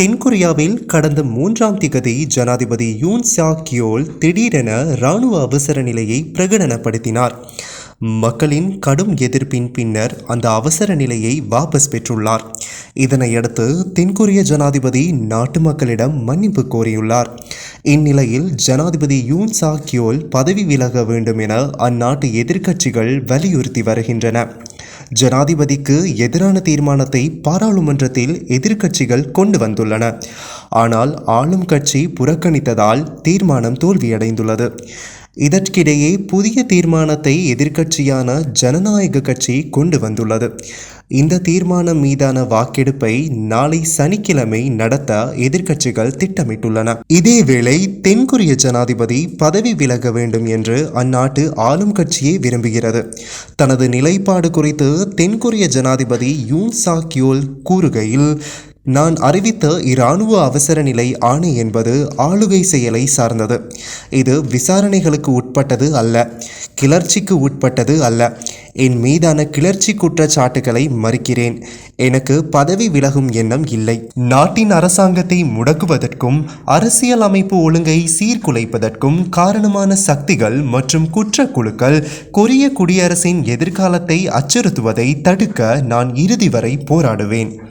தென்கொரியாவில் கடந்த மூன்றாம் திகதி ஜனாதிபதி யூன் சா கியோல் திடீரென இராணுவ அவசர நிலையை பிரகடனப்படுத்தினார். மக்களின் கடும் எதிர்ப்பின் பின்னர் அந்த அவசர நிலையை வாபஸ் பெற்றுள்ளார். இதனையடுத்து தென்கொரிய ஜனாதிபதி நாட்டு மக்களிடம் மன்னிப்பு கோரியுள்ளார். இந்நிலையில் ஜனாதிபதி யூன் சா கியோல் பதவி விலக வேண்டும் என அந்நாட்டு எதிர்க்கட்சிகள் வலியுறுத்தி வருகின்றன. ஜனாதிபதிக்கு எதிரான தீர்மானத்தை பாராளுமன்றத்தில் எதிர்க்கட்சிகள் கொண்டு வந்துள்ளன. ஆனால் ஆளும் கட்சி புறக்கணித்ததால் தீர்மானம் தோல்வியடைந்துள்ளது. இதற்கிடையே புதிய தீர்மானத்தை எதிர்க்கட்சியான ஜனநாயக கட்சி கொண்டு வந்துள்ளது. இந்த தீர்மானம் மீதான வாக்கெடுப்பை நாளை சனிக்கிழமை நடத்த எதிர்க்கட்சிகள் திட்டமிட்டுள்ளன. இதேவேளை தென்கொரிய ஜனாதிபதி பதவி விலக வேண்டும் என்று அந்நாட்டு ஆளும் கட்சியே விரும்புகிறது. தனது நிலைப்பாடு குறித்து தென்கொரிய ஜனாதிபதி யூன் சாக்யோல் கூறுகையில் நான் அறிவித்த இராணுவ அவசர நிலை ஆணை என்பது ஆளுகை செயலை சார்ந்தது. இது விசாரணைகளுக்கு உட்பட்டது அல்ல கிளர்ச்சிக்கு உட்பட்டது அல்ல. என் மீதான கிளர்ச்சி குற்றச்சாட்டுகளை மறுக்கிறேன். எனக்கு பதவி விலகும் எண்ணம் இல்லை. நாட்டின் அரசாங்கத்தை முடக்குவதற்கும் அரசியல் அமைப்பு ஒழுங்கை சீர்குலைப்பதற்கும் காரணமான சக்திகள் மற்றும் குற்ற குழுக்கள் கொரிய குடியரசின் எதிர்காலத்தை அச்சுறுத்துவதை தடுக்க நான் இறுதி வரை போராடுவேன்.